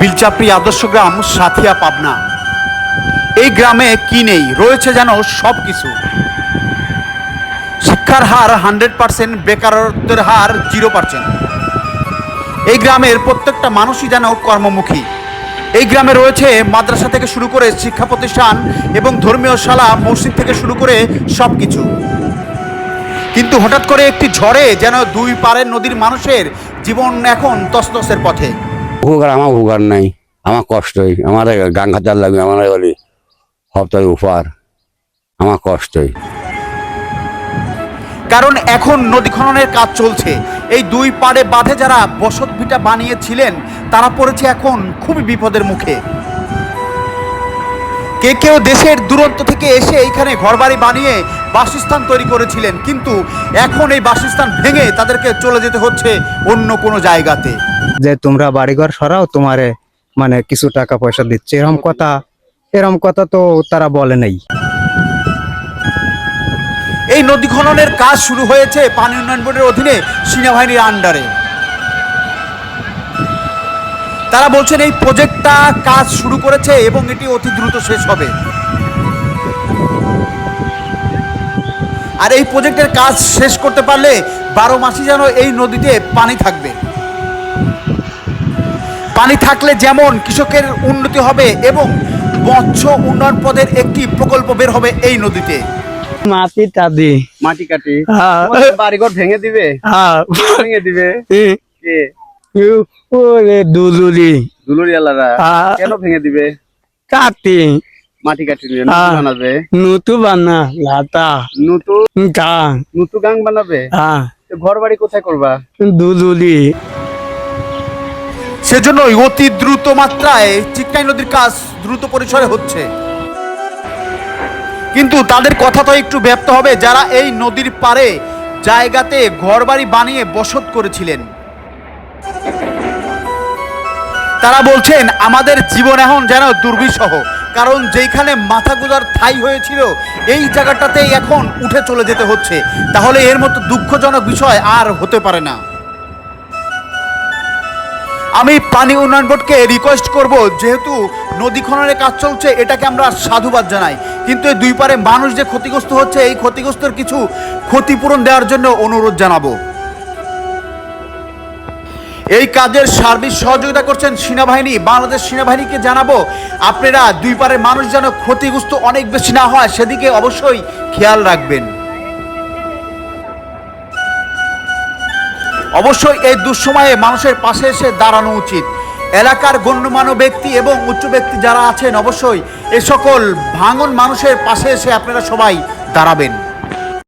বিলচাপড়ি আদর্শ গ্রাম, সাথিয়া পাবনা। এই গ্রামে কি নেই? রয়েছে যেন সব কিছু শিক্ষার হার হান্ড্রেড পার্সেন্ট, বেকারত্বের হার জিরো পার্সেন্ট। এই গ্রামের প্রত্যেকটা মানুষই যেন কর্মমুখী। এই গ্রামে রয়েছে মাদ্রাসা থেকে শুরু করে শিক্ষা প্রতিষ্ঠান এবং ধর্মীয় শালা, মসজিদ থেকে শুরু করে সব কিছু কিন্তু হঠাৎ করে একটি ঝড়ে যেন দুই পারের নদীর মানুষের জীবন এখন তসতসের পথে। উপকার আমার উপকার নাই। আমার কষ্টই। আমার গান খাতার লাগবে, আমার বলি সপ্তাহে উপহার। আমার কষ্টই। কারণ এখন নদী খননের কাজ চলছে। এই দুই পাড়ে বাঁধে যারা বসত ভিটা বানিয়েছিলেন, তারা পড়েছে এখন খুবই বিপদের মুখে। কে কেউ দেশের দূরত্ব থেকে এসে এইখানে ঘরবাড়ি বানিয়ে বাসস্থান তৈরি করেছিলেন কিন্তু এখন এই বাসস্থান ভেঙে তাদেরকে চলে যেতে হচ্ছে অন্য কোনো জায়গাতে। যে তোমরা বাড়িঘর সরাও তোমারে মানে কিছু টাকা পয়সা দিচ্ছে এরকম কথা এরকম কথা তো তারা বলে নাই। এই নদী খননের কাজ শুরু হয়েছে পানি উন্নয়ন বোর্ডের অধীনে সেনাবাহিনীর আন্ডারে তারা বলছেন এই প্রজেক্টটা কাজ শুরু করেছে এবং এটি অতি দ্রুত শেষ হবে। আর এই প্রজেক্টের কাজ শেষ করতে পারলে বারো মাসই যেন এই নদীতে পানি থাকবে। পানি থাকলে যেমন কৃষকের উন্নতি হবে এবং মৎস্য উন্নয়ন পদের একটি প্রকল্প বের হবে এই নদীতে। মাটিটা দি মাটি কাটি। হ্যাঁ। বাড়িঘর ভেঙে দিবে? হ্যাঁ। ভেঙে দিবে? কে? ওরে দুলুরি। দুলুরি আলারা। কেন ভেঙে দিবে? কাটি। মাটি কাটি নিবে। বানাবে। নুতু বানা লাতা। নতু? গাং। নতু গাং বানাবে? হ্যাঁ ঘর বাড়ি কোথায় করবা? দুলুরি। সেজন্যই অতি দ্রুত মাত্রায় চিকনাই নদীর কাজ দ্রুত পরিসরে হচ্ছে। কিন্তু তাদের কথা তো একটু ব্যপ্ত হবে যারা এই নদীর পারে জায়গাতে ঘরবাড়ি বানিয়ে বসত করেছিলেন। তারা বলছেন, আমাদের জীবন এখন যেন দুর্বিষহ। কারণ যেইখানে মাথা গুজার ঠাই হয়েছিল, এই জায়গাটাতেই এখন উঠে চলে যেতে হচ্ছে। তাহলে এর মতো দুঃখজনক বিষয় আর হতে পারে না। আমি পানি উন্নয়ন বোর্ডকে রিকোয়েস্ট করব, যেহেতু নদী খননের কাজ চলছে, এটাকে আমরা সাধুবাদ জানাই। কিন্তু এই দুই পারে মানুষ যে ক্ষতিগ্রস্ত হচ্ছে, এই ক্ষতিগ্রস্তর কিছু ক্ষতিপূরণ দেওয়ার জন্য অনুরোধ জানাব। এই কাজের সার্বিক সহযোগিতা করছেন সেনাবাহিনী। বাংলাদেশ সেনাবাহিনীকে জানাব, আপনারা দুই পারের মানুষ যেন ক্ষতিগ্রস্ত অনেক বেশি না হয়, সেদিকে অবশ্যই খেয়াল রাখবেন। অবশ্যই এই দুঃসময়ে মানুষের পাশে এসে দাঁড়ানো উচিত। এলাকার গণ্যমান্য ব্যক্তি এবং উচ্চ ব্যক্তি যারা আছেন, অবশ্যই এ সকল ভাঙন মানুষের পাশে এসে আপনারা সবাই দাঁড়াবেন।